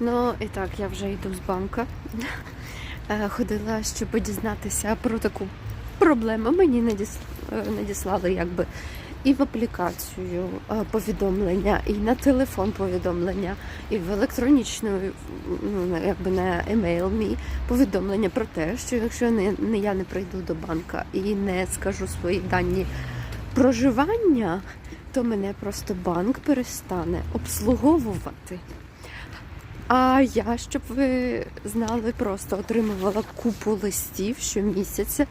Ну і так, я вже йду з банка. Е, Ходила, щоб дізнатися про таку проблему. Мені е, надіслали якби і в аплікацію е, повідомлення, і на телефон повідомлення, і в електронічну, ну якби на емейл мій повідомлення про те, що якщо не, не я не прийду до банка і не скажу свої дані проживання, то мене просто банк перестане обслуговувати. А я, щоб ви знали, просто отримувала купу листів щомісяця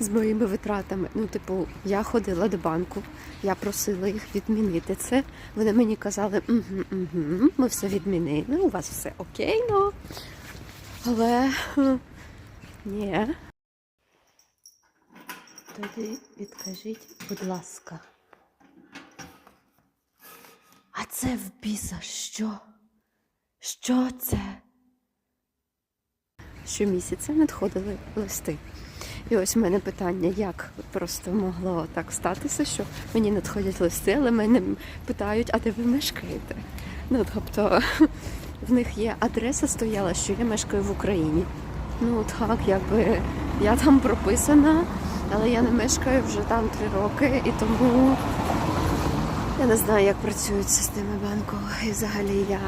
з моїми витратами. Ну, типу, я ходила до банку, я просила їх відмінити це. Вони мені казали, угу, угу, ми все відмінили, у вас все окей, ну. Але ні. Тоді відкажіть, будь ласка. А це в біса що? Що це? Щомісяця надходили листи. І ось в мене питання, як просто могло так статися, що мені надходять листи, але мене питають, а де ви мешкаєте? Ну, тобто, в них є адреса стояла, що я мешкаю в Україні. Ну так, якби я там прописана, але я не мешкаю вже там три роки, і тому я не знаю, як працюють системи банку. І взагалі я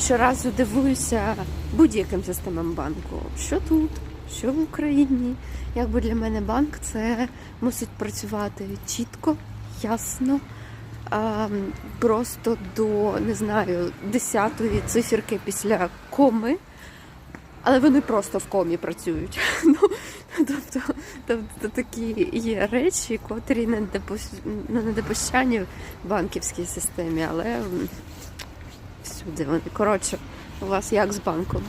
щоразу дивуюся будь-яким системам банку. Що тут, що в Україні. Якби для мене банк це мусить працювати чітко, ясно. Просто до не знаю, десятої циферки після коми, але вони просто в комі працюють. Ну, тобто, тобто такі є речі, котрі не допус- ну, не допущені в банківській системі, але всюди вони. Коротше, у вас як з банком?